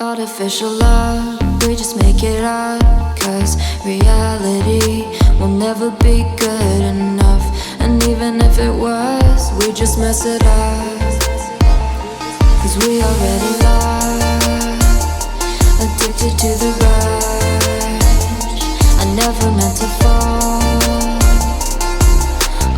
Artificial love, we just make it up. Cause reality will never be good enough. And even if it was, we just mess it up. Cause we already lost, addicted to the rush. I never meant to fall.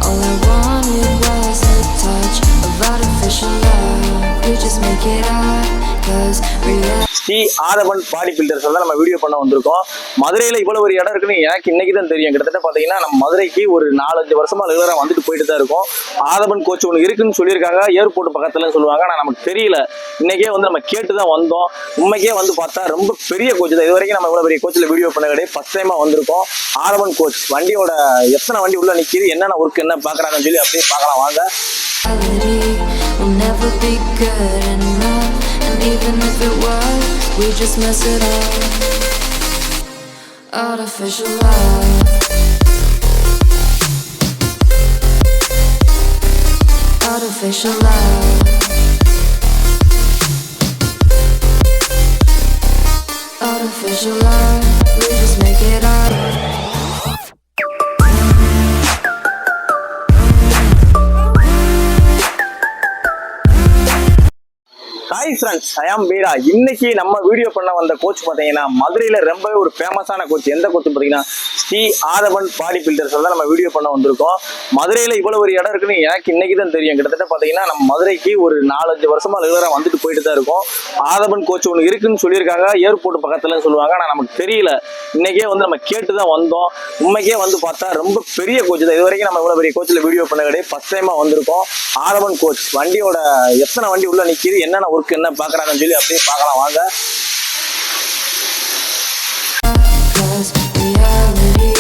All I wanted was a touch of artificial love. We just make it up. Cause reality. Sri Aadhavan body builders தான் நம்ம video பண்ண வந்திருக்கோம். மதுரையில் இவ்வளவு ஒரு இடம் இருக்குன்னு எனக்கு இன்னைக்கு தான் தெரியும். கிட்டத்தட்ட பாத்தீங்கன்னா நம்ம மதுரைக்கு ஒரு நாலஞ்சு வருஷமா ரெகுலராக வந்துட்டு போயிட்டு தான் இருக்கும். ஆதவன் கோச் ஒன்று இருக்குன்னு சொல்லியிருக்காங்க. ஏர்போர்ட் பக்கத்துல சொல்லுவாங்க. ஆனால் நமக்கு தெரியல. இன்னைக்கே வந்து நம்ம கேட்டு தான் வந்தோம். உண்மைக்கே வந்து பார்த்தா ரொம்ப பெரிய கோச் தான். இது வரைக்கும் நம்ம இவ்வளவு பெரிய கோச்சில் வீடியோ பண்ண கிடையாது. ஃபர்ஸ்ட் டைமா வந்திருக்கோம். ஆதவன் கோச் வண்டியோட எத்தனை வண்டி உள்ள நிற்கிது என்னென்ன ஒர்க் என்ன பார்க்குறாங்கன்னு சொல்லி அப்படியே பார்க்கலாம். வாங்க. Never be good enough. And even if it was, we just mess it up. Artificial love. Artificial love. Artificial love. We just make it up. Hi friends I'm Veera இன்னைக்கு நம்ம வீடியோ பண்ண வந்த coach பார்த்தீங்கன்னா மதுரையில் ரொம்பவே ஒரு ஃபேமஸான coach எந்த கோச் பார்த்தீங்கன்னா ஸ்ரீ ஆதவன் பாடி பில்டர்ஸ் தான் நம்ம வீடியோ பண்ண வந்திருக்கோம். மதுரையில் இவ்வளவு ஒரு இடம் இருக்குன்னு எனக்கு இன்னைக்கு தான் தெரியும். கிட்டத்தட்ட பார்த்தீங்கன்னா நம்ம மதுரைக்கு ஒரு நாலஞ்சு வருஷமா ரெகுலராக வந்துட்டு போயிட்டு தான் இருக்கும். ஆதவன் கோச் ஒன்று இருக்குன்னு சொல்லியிருக்காங்க. ஏர்போர்ட் பக்கத்துல சொல்லுவாங்க. ஆனால் நமக்கு தெரியல. இன்னைக்கே வந்து நம்ம கேட்டு தான் வந்தோம். உண்மைக்கே வந்து பார்த்தா ரொம்ப பெரிய கோச் தான். இது வரைக்கும் நம்ம இவ்வளோ பெரிய கோச்சில் வீடியோ பண்ண கிடையாது ஃபர்ஸ்ட் டைமாக வந்திருக்கோம். ஆதவன் கோச் வண்டியோட எத்தனை வண்டி உள்ள நிக்குது? என்னென்ன ஒர்க் என்ன பார்க்குறாங்கன்னு சொல்லி அப்படியே பார்க்கலாம் வாங்க Cause reality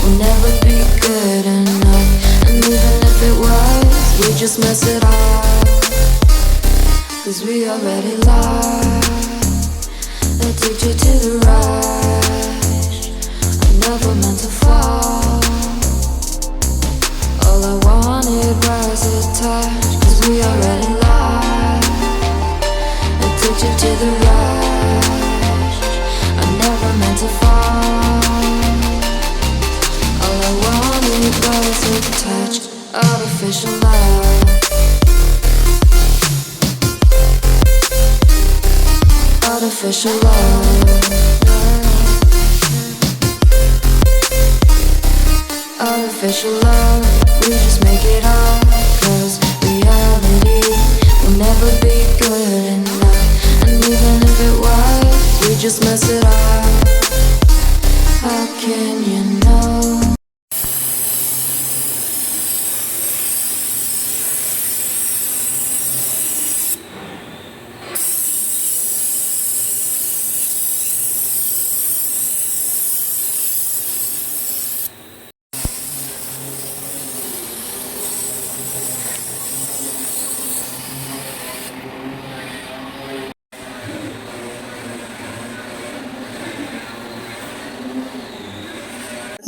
will never be good enough. And even if it was, we just mess it up. Cause we already lost, addicted to the rush. I never meant to fall. All I wanted was a touch. Cause we already artificial love. Artificial love. Artificial love, we just make it up. Just mess it up.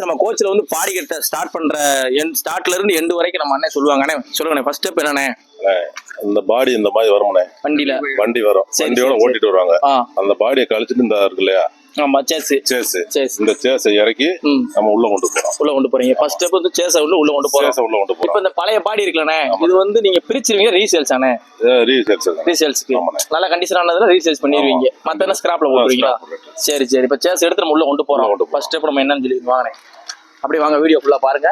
நம்ம கோச்சில் வந்து பாடிக்கிட்ட start பண்ற என் ஸ்டார்ட்ல இருந்து end வரைக்கும் நம்ம அண்ணன் சொல்லுவாங்கண்ணே சொல்லுங்கண்ணே first step என்னண்ணே? இந்த பாடி இந்த மாதிரி வரும்னே வண்டியில. வண்டி வரும். வண்டியோட ஓட்டிட்டு வருவாங்க. அந்த பாடியை கழிச்சிட்டு இந்த இருக்கு இல்லையா ஆமா சேஸ் சேஸ் சேஸ் இந்த சேஸை இறக்கி நம்ம உள்ள கொண்டு போறோம். உள்ள கொண்டு போறீங்க. ஃபர்ஸ்ட் ஸ்டெப் வந்து சேஸை உள்ள உள்ள கொண்டு போறோம். சேஸை உள்ள கொண்டு இப்போ போறோம். இந்த பழைய பாடி இருக்குல்லண்ணே இது வந்து நீங்க பிரிச்சிருவீங்க ரீசேல்ஸ் ஆனே ரீசேல்ஸ் ரீசேல்ஸ்க்கு. நல்ல கண்டிஷன் ஆனதுல ரீசேல்ஸ் பண்ணிடுவீங்க மத்த ஸ்கிராப்ல போட்டுருவீங்களா? scrap போட்டுருவேன். சரி சரி. இப்போ சேஸ் எடுத்து நம்ம உள்ள கொண்டு போறோம். ஃபர்ஸ்ட் ஸ்டெப் நம்ம என்னன்னு சொல்லி வாங்கினேன் அப்படியே வாங்க வீடியோ ஃபுல்லா பாருங்க.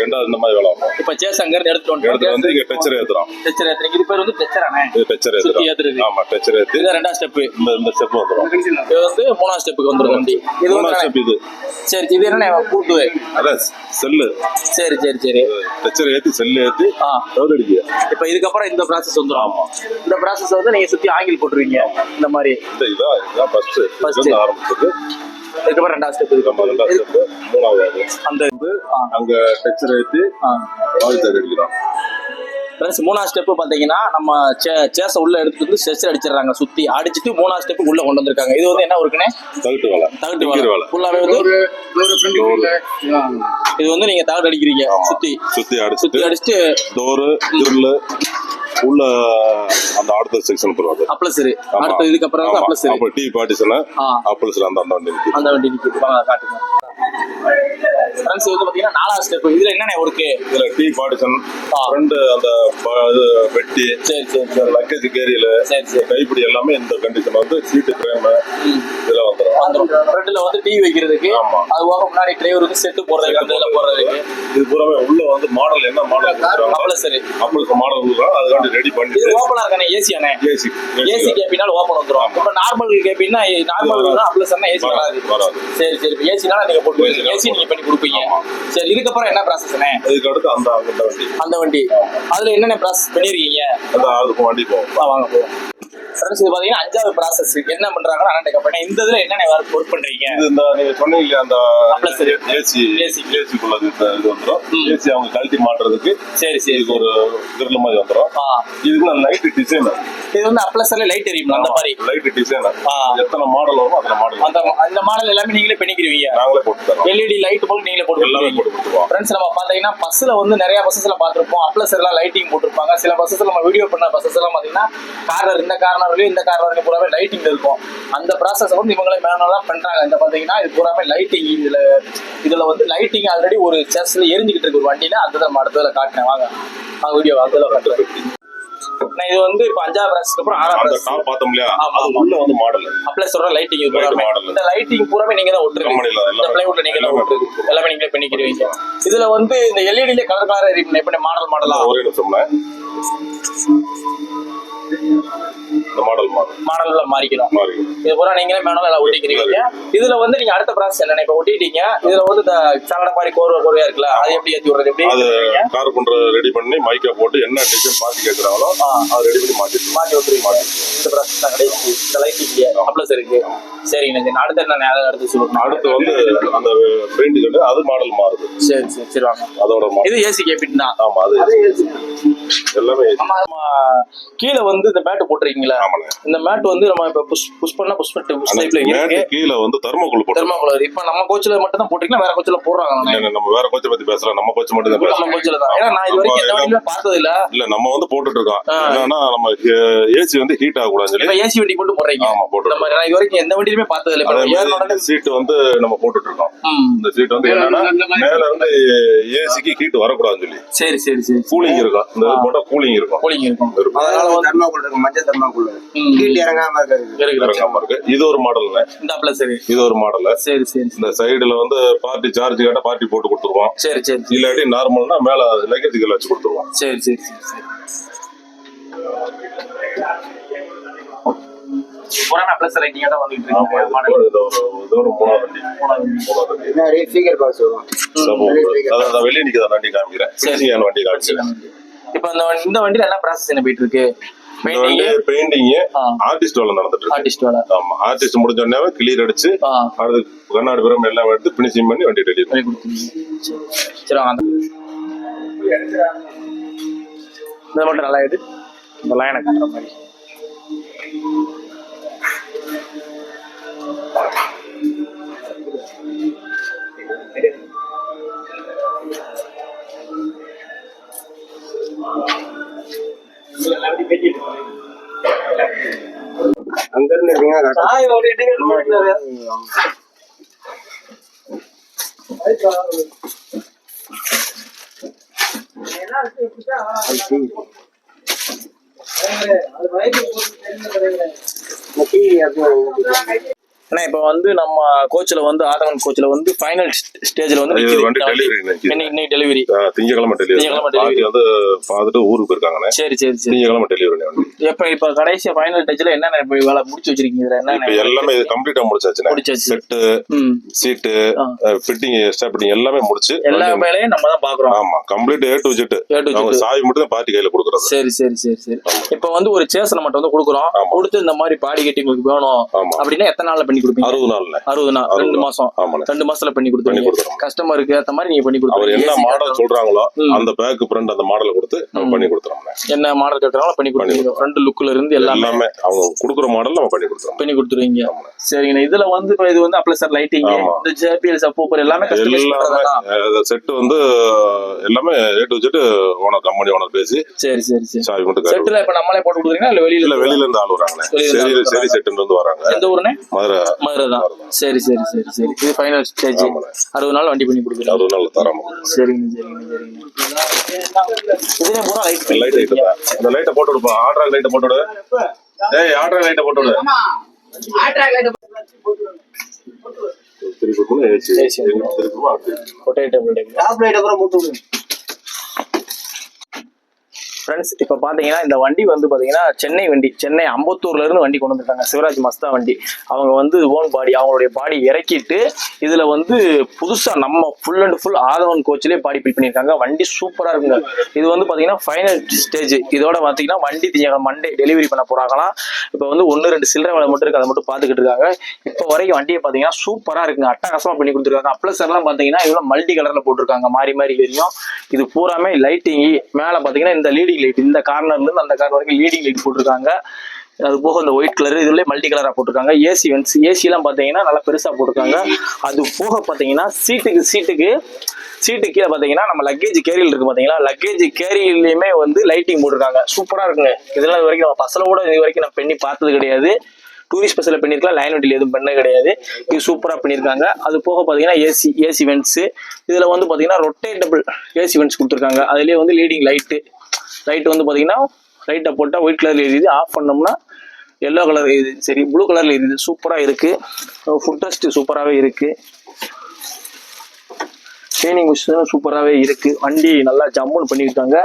ரெண்டாவது இந்த மாதிரி வேலை வரும் இப்ப சேஸ் அங்க இருந்து எடுத்துட்டு வந்து இங்க டெச்சர் ஏத்துறோம். டெச்சர் ஏத்துறீங்க. இது பேர் வந்து டெச்சரானே இது டெச்சர் ஏத்துறோம். ஏத்துறது. ஆமா டச்சர் ஏத்து இது ரெண்டாம் ஸ்டெப் இந்த இந்த ஸ்டெப் வந்துரும். இது வந்து மூணாம் ஸ்டெப்புக்கு வந்துரும் வண்டி. இது மூணாம் ஸ்டெப் இது. சரி இது என்ன கூட்டுவே அதான் செல்லு. சரி சரி சரி. டச்சர் ஏத்து செல்லு ஏத்து டவுட் அடிக்கு. இப்ப இதுக்கப்புறம் இந்த ப்ராசஸ் வந்துரும். ஆமா. இந்த ப்ராசஸ் வந்து நீங்க சுத்தி ஆங்கிள் போட்டுருவீங்க. இந்த மாதிரி. இந்த இதா இதான் ஃபர்ஸ்ட் ஃபர்ஸ்ட் ஆரம்பிச்சது இதுக்கப்புறம் ரெண்டாம் ஸ்டெப் நம்ம ரெண்டாவது ஸ்டெப் மூணாவது. அந்த அங்க ஆ. பால் தர அடிக்கிறோம் ஃப்ரெண்ட்ஸ் மூணாவது ஸ்டெப் பார்த்தீங்கன்னா நம்ம சே சேஸை உள்ள எடுத்துட்டு வந்து ஸ்ட்ரெச்சர் அடிச்சிடுறாங்க சுத்தி அடிச்சிட்டு மூணாவது ஸ்டெப் உள்ள கொண்டு வந்திருக்காங்க. இது வந்து என்ன ஒர்க்குனே தகுட்டு வேலை தகட்டு வேலை வேலை ஃபுல்லாவே வந்து இது வந்து நீங்க தகட்டு அடிக்கிறீங்க. சுத்தி சுத்தி. சுத்தி அடிச்சுட்டு அடிச்சுட்டு டோரு கிரில்லு உள்ள அந்த அடுத்த செக்ஷன் போடுவாங்க அப்ளசரு ஆமா. அடுத்து இதுக்கப்புறம் வந்து ஆமா. அப்ளசரு அப்ப டீ பார்ட்டிஷன் ஆ. அப்ளஸ்ல அந்த அந்த வண்டி நிக்குது அந்த வண்டி நிக்குது காட்டுங்க ஃப்ரெண்ட்ஸ் வந்து பாத்தீங்கன்னா நாலாவது ஸ்டெப் இதுல என்னென்ன ஒர்க்கு இதுல டீ பார்ட்டிஷன் ஆ. ஃப்ரண்ட் அந்த இது வெட்டி சரி சரி லக்கேஜ் கேரியல் சரி சரி. கைப்பிடி எல்லாமே இந்த கண்டிஷன் வந்து சீட்டு ஃப்ரேம் இதெல்லாம் வந்துடும் அந்த ஃப்ரண்ட்ல வந்து டீ வைக்கிறதுக்கு. அது போக முன்னாடி டிரைவருக்கு செட்டு போடுறதுக்கு அந்த இதுல போடுறதுக்கு. இது பூராமே உள்ள வந்து மாடல் என்ன மாடல் அப்ளசரு அப்ளஸ் மாடல் கொடுக்குறாங்க. அதுக்காண்டி ரெடி இது பண்ணி ஓப்பனா இருக்கானே ஏசி அண்ணே ஏசி ஏசி கேபினால் ஓப்பன் வந்துரும். இப்ப நார்மல் கேபின்னா நார்மல் அப்ளஸ் அப்ளஸ் வராது. வராது சரி சரி. ஏசினால நீங்க போட்டு ஏசி நீங்க பண்ணி கொடுப்பீங்க. சரி இதுக்கப்புறம் என்ன ப்ராசஸ்ண்ணே அதுக்கு அடுத்து அந்த அந்த வண்டி. அந்த வண்டி. அதுல என்னென்ன ப்ராசஸ் பண்ணிருக்கீங்க? அந்த அதுக்கு வண்டி போகும். வா, வாங்க போவோம். ஃப்ரெண்ட்ஸ் இது பாத்தீங்கன்னா அஞ்சாவது ப்ராசஸ் என்ன பண்றாங்கன்னா அண்ணன் கம்பெனி இந்த இதுல என்னென்ன ஒர்க் பண்றீங்க? இது இந்த நீங்க சொன்னீங்க அந்த ஏசி AC. ஏசிக்குள்ள இந்த இது வந்துடும். ஏசி அவங்க கழட்டி மாட்டுறதுக்கு சரி சரி இதுக்கு ஒரு கிரில் மாதிரி வந்துடும் இதுக்கு டிசைன் இது வந்து அப்ளஸ்ல லைட் எரியும் அந்த மாதிரி. Light design. எத்தனை மாடல் வருமோ அத்தனை மாடல் அந்த அந்த மாடல் எல்லாமே நீங்களே பண்ணிக்கிறீங்க நாங்களே போட்டு எல்இடி லைட் போல நீங்களே போட்டு எல்லாமே. போட்டு ஃப்ரெண்ட்ஸ் நம்ம பாத்தீங்கன்னா பஸ்ல வந்து நிறைய பஸ்ஸஸ்ல பார்த்திருப்போம். அப்ளஸ் எல்லாம் லைட்டிங் போட்டிருப்பாங்க. சில பஸ்ஸஸ்ல நம்ம வீடியோ பண்ண பஸ்ஸஸ் எல்லாம் பாத்தீங்கன்னா கார்னர் இந்த கார்னர்லயும் இந்த கார்னர்லயும் பூராவே லைட்டிங் இருக்கும். அந்த ப்ராசஸ் வந்து இவங்களே மேனுவலா பண்றாங்க. இந்த பாத்தீங்கன்னா இது பூராவே லைட்டிங் இதுல இதுல வந்து லைட்டிங் ஆல்ரெடி ஒரு செஸ்ல எரிஞ்சுக்கிட்டு இருக்கு ஒரு வண்டியில. அந்த நம்ம அடுத்ததுல காட்டினேன். வாங்க வீடியோ அதுல காட்டுறேன். நான் இது வந்து இப்ப அஞ்சாவது ப்ராசஸ்க்கு அப்புறம் ஆறாவது அந்த ப்ராசஸ் டாப் பார்த்தோம் இல்லையா? அது. உள்ள வந்து மாடல் அப்ளஸோட லைட்டிங் இது பூராமே model. இந்த லைட்டிங் பூராமே நீங்க தான் ஒட்டுருக்கீங்க கம்பெனில இந்த பிளைவுட்ல நீங்க தான் எல்லாமே ஒட்டுறது எல்லாமே நீங்களே பண்ணிக்கிறீங்க இதுல வந்து இந்த எல்இடில கலர் கலரா எப்படி மாடல் மாடலா ஒரே நிமிஷம்னா இந்த மாடல் மாடல் மாடல்ல மாறிக்கிறோம் மாறி. இது பூரா நீங்களே மேனுவல் எல்லாம் ஒட்டிக்கிறீங்க. இதுல வந்து நீங்க அடுத்த ப்ராசஸ் என்ன இப்ப ஒட்டிட்டீங்க. இதுல வந்து இந்த சகட மாதிரி கோர்வை கோர்வையா இருக்குல்ல அது எப்படி ஏத்தி விடுறது? எப்படி அது? கார் பண்ற ரெடி பண்ணி மைக்கா போட்டு என்ன டிசைன் பார்த்து கேட்கறாங்களோ. அதை ரெடி பண்ணி மாத்திட்டு மாத்தி விட்டுருவீங்க இந்த ப்ராசஸ் தான் கடைசி இந்த லைட்டிங் அப்ளஸ் இருக்கு. சரிங்க சரி அடுத்து என்ன அதை அடுத்து சொல்லுங்க அடுத்து வந்து அந்த பெயிண்ட் கட்டு அது மாடல் மாறுது. சரி சரி சரி வாங்க. அதோட இது ஏசி கேபின் தான். ஆமா அது எல்லாமே. கீழே வந்து இந்த மேட் போட்டிருக்கீங்களா? இந்த மேட் வந்து நம்ம இப்ப புஷ் புஷ் பண்ணா புஷ் பண்ணிட்டு புஷ் டைப்ல இருக்கு. கீழே வந்து தர்மக்குள் போட்டு தெர்மாகுலர் இப்ப நம்ம கோச்சில மட்டும் தான் போட்டிருக்கீங்களா? வேற கோச்சில போடுறாங்க நம்ம வேற கோச்சை பத்தி பேசலாம் நம்ம கோச்சை மட்டும் தான் நம்ம பேசலாம் கோச்சில தான். ஏன்னா நான் இது வரைக்கும் எந்த வண்டியுமே பார்த்தது இல்ல இல்ல நம்ம வந்து போட்டுட்டு இருக்கோம். என்னன்னா நம்ம ஏசி வந்து ஹீட் இப்ப சொல்லி ஏசி வண்டி போட்டு போடுறீங்க. ஆமா போட்டு நம்ம இது வரைக்கும் எந்த வண்டியுமே பார்த்தது இல்ல இப்ப அதே நம்ம ஏறின உடனே மாதிரி சீட் வந்து நம்ம போட்டுட்டு இருக்கோம். இந்த சீட் வந்து என்னன்னா மேல இருந்து ஏசிக்கு ஹீட் வரக்கூடாதுன்னு சொல்லி. சரி சரி சரி. கூலிங் இருக்கும். இந்த போட்டா கூலிங் இருக்கும். கூலிங் இருக்கும். இருக்கும். அதனால வந்து தர்மாக்குள்ள இருக்கு மஞ்சள் தர்மாக்குள்ள ம். ஹீட் இறங்காம இருக்கு. இறங்காம இருக்கு. இது ஒரு மாடல்ல இந்த சரி. இது ஒரு மாடல் சரி சரி. இந்த சைடுல வந்து பார்ட்டி சார்ஜ் கேட்டா பார்ட்டி போட்டு கொடுத்துருவோம். சரி சரி சரி. இல்லாட்டி நார்மல்னா மேல லக்கேஜ் கீழ வச்சு கொடுத்துருவோம். சரி சரி சரி சரி. புறான ப்ளஸ் ரைட்டிங்க தான் வந்துட்டு இருக்கு இது இது இது வெளியே நிக்கிறத வண்டி காமிக்கிறேன். வண்டி காமிக்கிறேன் இப்ப இந்த வண்டி- இந்த வண்டியில என்ன ப்ராசஸ் என்ன போயிட்டு இருக்கு? பெயிண்டிங். ஆர்டிஸ்ட் வேலை நடந்துட்டு இருக்கு. ஆர்டிஸ்ட் வேலை. ஆமா ஆர்டிஸ்ட் முடிஞ்ச உடனே கிளியர் அடிச்சு அடுத்து கண்ணாடி பிறம் எல்லாம் எடுத்து பினிஷிங் பண்ணி வண்டி ரெடி இதை மட்டும் நல்லா எடு இந்த லைனை கட்டுற மாதிரி. அங்க இருந்து இருக்கீங்க காட்டு. இந்த TV அண்ணா ஏன்னா வந்து நம்ம கோச்சில் வந்து ஆதவன் கோச்சில் வந்து ஃபைனல் ஸ்டேஜ்ல வந்து இன்னைக்கு. இன்னைக்கு டெலிவரி திங்கக்கிழமை டெலிவரி வந்து பார்த்துட்டு ஊருக்கு போயிருக்காங்கண்ணே. சரி சரி சரி. திங்கக்கிழமை டெலிவரி எப்ப இப்ப கடைசி ஃபைனல் டச்ல என்னென்ன இப்ப வேலை முடிச்சு வச்சிருக்கீங்க? என்னென்ன எல்லாமே இது கம்ப்ளீட்டா முடிச்சாச்சுண்ணே. முடிச்சாச்சு. Set seat. Fitting extra fitting எல்லாமே முடிச்சு எல்லா வேலையும் நம்ம தான் பாக்குறோம். ஆமா கம்ப்ளீட் ஏ டு ஜெட். அவங்க சாவி மட்டும் தான் பார்ட்டி கையில கொடுக்குறது. சரி சரி சரி சரி. இப்ப வந்து ஒரு சேஸ் மட்டும் வந்து கொடுக்குறோம். கொடுத்து இந்த மாதிரி பாடி கட்டி உங்களுக்கு வேணும். அப்படின்னா எத்தனை நாள்ல பண்ணி கொடுப்பீங்க? அறுபது நாள்ல. அறுபது நாள். ரெண்டு. மாசம். ரெண்டு மாசத்துல பண்ணி கொடுத்துருவீங்க. கொடுத்துருவோம். கஸ்டமருக்கு ஏத்த மாதிரி நீங்க பண்ணி அவர் கொடுத்துருவீங்க. என்ன மாடல். சொல்றாங்களோ. அந்த பேக் பிரிண்ட் அந்த மாடலை கொடுத்து நம்ம பண்ணி கொடுத்துறோம்ண்ணே என்ன மாடல் கட்டுறாங்களோ பண்ணி கொடுத்துருவீங்க. ஃப்ரண்ட் லுக்ல இருந்து எல்லாமே. அவங்க கொடுக்குற மாடல் நம்ம பண்ணி கொடுத்துறோம் பண்ணி கொடுத்துருவீங்க. சரிங்கண்ணா. இதுல வந்து இது வந்து அப்ளசர் லைட்டிங் ஆமா. இந்த ஜேபிஎல் சப்போப்பர் எல்லாமே செட் வந்து எல்லாமே A to Z owner company owner பேசி சரி சரி சரி. சாவி மட்டும் செட்டுல இப்ப நம்மளே போட்டு கொடுக்குறீங்களா? இல்ல வெளியில இல்ல வெளியில இருந்து ஆள் வெளியில சரி சரி செட்டுல இருந்து வராங்க. எந்த ஊருனே மதுரை. மதுரை தான். சரி சரி சரி சரி. இது ஃபைனல் ஸ்டேஜ். அறுபது நாள் வண்டி பண்ணி கொடுக்குறீங்க அறுபது நாள் தராம. சரிங்க சரிங்க சரிங்க. பூரா லைட் லைட் தான். அந்த லைட்டை போட்டு விடுப்பா. ஆட்ரா லைட்டை போட்டு விடு. ஏய் ஆட்ரா லைட்டை போட்டு விடு. திருப்பி ஏசி. AC. திருப்பி பொட்டேட்டபிள் டைப் டாப் லைட் அப்புறம் போட்டு விடுங்க ஃப்ரெண்ட்ஸ் இப்போ பார்த்தீங்கன்னா இந்த வண்டி வந்து பார்த்தீங்கன்னா சென்னை வண்டி சென்னை அம்பத்தூர்ல இருந்து வண்டி கொண்டு வந்துருக்காங்க சிவராஜ் மஸ்தா வண்டி. அவங்க வந்து ஓன் பாடி அவங்களுடைய பாடி இறக்கிட்டு இதில் வந்து புதுசாக நம்ம ஃபுல் அண்ட் ஃபுல் ஆதவன் கோச்சிலே பாடி பில் பண்ணியிருக்காங்க. வண்டி சூப்பராக இருக்குங்க. இது வந்து பார்த்தீங்கன்னா ஃபைனல் ஸ்டேஜ் இதோட பார்த்தீங்கன்னா வண்டி மண்டே டெலிவரி பண்ண போகிறாங்களாம் இப்போ வந்து ஒன்று ரெண்டு சில்லறை வேலை மட்டும் இருக்கு. அதை மட்டும் பார்த்துக்கிட்டு இருக்காங்க. இப்போ வரைக்கும் வண்டியை பார்த்தீங்கன்னா சூப்பராக இருக்குங்க. அட்டகாசமாக பண்ணி கொடுத்துருக்காங்க. அப்ளஸ் எல்லாம் பார்த்தீங்கன்னா இவ்வளோ மல்டி கலரில் போட்டிருக்காங்க. மாறி மாறி வரையும் இது பூராமே லைட்டிங் மேலே பார்த்தீங்கன்னா இந்த லீடிங் லைட் இந்த கார்னர்ல இருந்து அந்த கார்னர் வரைக்கும் லீடிங் லைட் போட்டிருக்காங்க. அது போக இந்த ஒயிட் கலர் இதுல மல்டி கலரா போட்டிருக்காங்க. ஏசி வென்ஸ் ஏசிலாம் பார்த்தீங்கன்னா நல்லா பெருசா போட்டிருக்காங்க. அது போக பார்த்தீங்கன்னா சீட்டுக்கு சீட்டுக்கு சீட்டு கீழே பார்த்தீங்கன்னா நம்ம லக்கேஜ் கேரியல் இருக்கு பார்த்தீங்களா? லக்கேஜ் கேரியல்லையுமே வந்து லைட்டிங் போட்டிருக்காங்க. சூப்பரா இருக்குங்க. இதெல்லாம் இது வரைக்கும் நம்ம பஸ்ஸில் கூட இது வரைக்கும் நான் பண்ணி பார்த்தது கிடையாது. டூரிஸ்ட் பஸ்ஸில் பண்ணியிருக்கலாம் லைன் வண்டியில் எதுவும் பண்ண கிடையாது. இது சூப்பராக பண்ணியிருக்காங்க. அது போக பார்த்தீங்கன்னா ஏசி ஏசி வென்ட்ஸு இதில் வந்து பார்த்தீங்கன்னா ரொட்டேட்டபிள் ஏசி வென்ட்ஸ் கொடுத்துருக்காங்க. அதுலேயே வந்து லீடிங் லைட்டு லைட் வந்து பார்த்தீங்கன்னா லைட்டை போட்டால் ஒயிட் கலரில் எழுதி ஆஃப் பண்ணோம்னா எல்லோ கலர் எழுதி சரி ப்ளூ கலரில் எழுதி சூப்பராக இருக்குது ஃபுட் ரெஸ்ட் சூப்பராகவே இருக்குது ட்ரைனிங் மிஷினும் சூப்பராகவே இருக்குது வண்டி நல்லா ஜம்முன்னு பண்ணியிருக்காங்க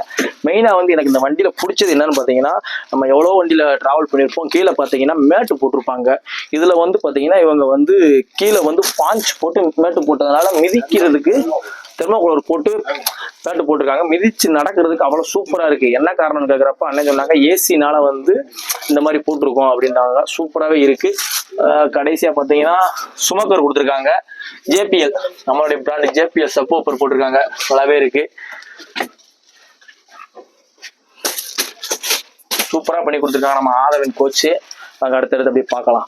மெயினாக வந்து எனக்கு இந்த வண்டியில் பிடிச்சது என்னன்னு பார்த்தீங்கன்னா நம்ம எவ்வளோ வண்டியில் ட்ராவல் பண்ணியிருப்போம். கீழே பார்த்தீங்கன்னா மேட்டு போட்டிருப்பாங்க. இதில் வந்து பார்த்தீங்கன்னா இவங்க வந்து கீழே வந்து பாஞ்ச் போட்டு மேட்டு போட்டதுனால மிதிக்கிறதுக்கு தெர்மோகுலர் போட்டு பேட்டு போட்டிருக்காங்க. மிதிச்சு நடக்கிறதுக்கு அவ்வளோ சூப்பராக இருக்குது என்ன காரணம்னு கேட்குறப்ப அண்ணன் சொன்னாங்க ஏசினால வந்து இந்த மாதிரி போட்டிருக்கோம் அப்படின்றாங்க சூப்பராகவே இருக்குது கடைசியாக பார்த்தீங்கன்னா சுமக்கர் கொடுத்துருக்காங்க. ஜேபிஎல் நம்மளுடைய பிராண்டு ஜேபிஎல் சப்போப்பர் போட்டிருக்காங்க. நல்லாவே இருக்கு. சூப்பராக பண்ணி கொடுத்துருக்காங்க நம்ம ஆதவன் கோச்சு நாங்கள் அடுத்தடுத்து அப்படியே பார்க்கலாம்.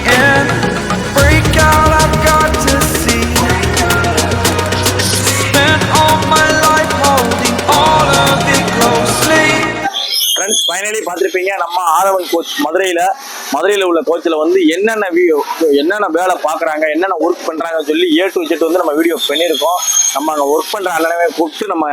பார்த்துருப்பீங்க நம்ம ஆதவன் கோச் மதுரையில் மதுரையில் உள்ள கோச்சில் வந்து என்னென்ன வீடியோ என்னென்ன வேலை பார்க்குறாங்க என்னென்ன ஒர்க் பண்ணுறாங்கன்னு சொல்லி ஏ டு ஜெட் வந்து நம்ம வீடியோ பண்ணியிருக்கோம். நம்ம அங்கே ஒர்க் பண்ணுற அண்ணனவே கூப்பிட்டு நம்ம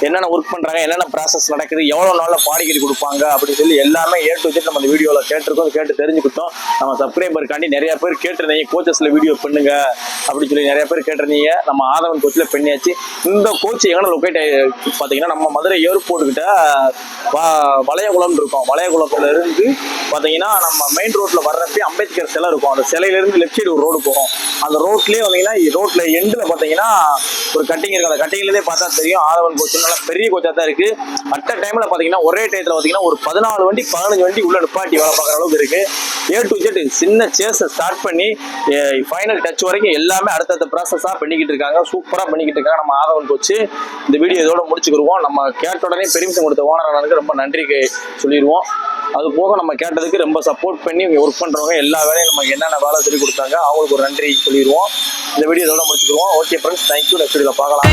என்னென்ன ஒர்க் பண்ணுறாங்க என்னென்ன ப்ராசஸ் நடக்குது எவ்வளோ நாளில் பாடிக்கடி கொடுப்பாங்க அப்படின்னு சொல்லி எல்லாமே ஏ டு ஜெட் நம்ம இந்த வீடியோவில் கேட்டிருக்கோம் கேட்டு தெரிஞ்சுக்கிட்டோம். நம்ம சப்ஸ்கிரைபருக்காண்டி நிறைய பேர் கேட்டிருந்தீங்க கோச்சஸில் வீடியோ பண்ணுங்க அப்படின்னு சொல்லி நிறைய பேர் கேட்டிருந்தீங்க. நம்ம ஆதவன் கோச்சில் பண்ணியாச்சு. இந்த கோச் எங்கே லொக்கேட் பார்த்தீங்கன்னா நம்ம மதுரை ஏர்போர்ட் கிட்ட வ- வளையகுளம் இருக்கும். வளையகுளத்துல இருந்து பார்த்தீங்கன்னா நம்ம மெயின் ரோட்ல வர்றப்பே அம்பேத்கர் சிலை இருக்கும். அந்த சிலையிலேருந்து லெஃப்ட் சைடு ஒரு ரோடு போகும். அந்த ரோட்லேயே வந்தீங்கன்னா ரோட்ல எண்டில் பார்த்தீங்கன்னா ஒரு கட்டிங் இருக்கு அந்த கட்டிங்லேருந்தே பார்த்தா தெரியும் ஆதவன் கோச்சு நல்லா பெரிய கோச்சா தான் இருக்கு. மற்ற டைம்ல பார்த்தீங்கன்னா ஒரே டயத்தில் பார்த்தீங்கன்னா ஒரு பதினாலு வண்டி பதினஞ்சு வண்டி உள்ள நிப்பாட்டி வேலை பார்க்குற அளவுக்கு இருக்கு. ஏ டு ஜெட் சின்ன சேஸை ஸ்டார்ட் பண்ணி ஃபைனல் டச் வரைக்கும் எல்லாமே அடுத்தடுத்த ப்ராசஸாக பண்ணிக்கிட்டு இருக்காங்க. சூப்பராக பண்ணிக்கிட்டு இருக்காங்க. நம்ம ஆதவன் கோச்சு. இந்த வீடியோ இதோட முடிச்சுக்கிடுவோம் நம்ம கேட்ட உடனே பெருமிஷம் கொடுத்த ஓனர் அண்ணனுக்கு ரொம்ப நன்றி சொல்லிடுவோம் அது போக நம்ம கேட்டதுக்கு ரொம்ப சப்போர்ட் பண்ணி ஒர்க் பண்ணுறவங்க எல்லா வேலையும் நமக்கு என்னென்ன வேலை சொல்லி கொடுத்தாங்க அவங்களுக்கு ஒரு நன்றி சொல்லிடுவோம். இந்த வீடியோ இதோட முடிச்சுக்கிருவோம் okay friends thank you next வீடியோவில் பார்க்கலாம்.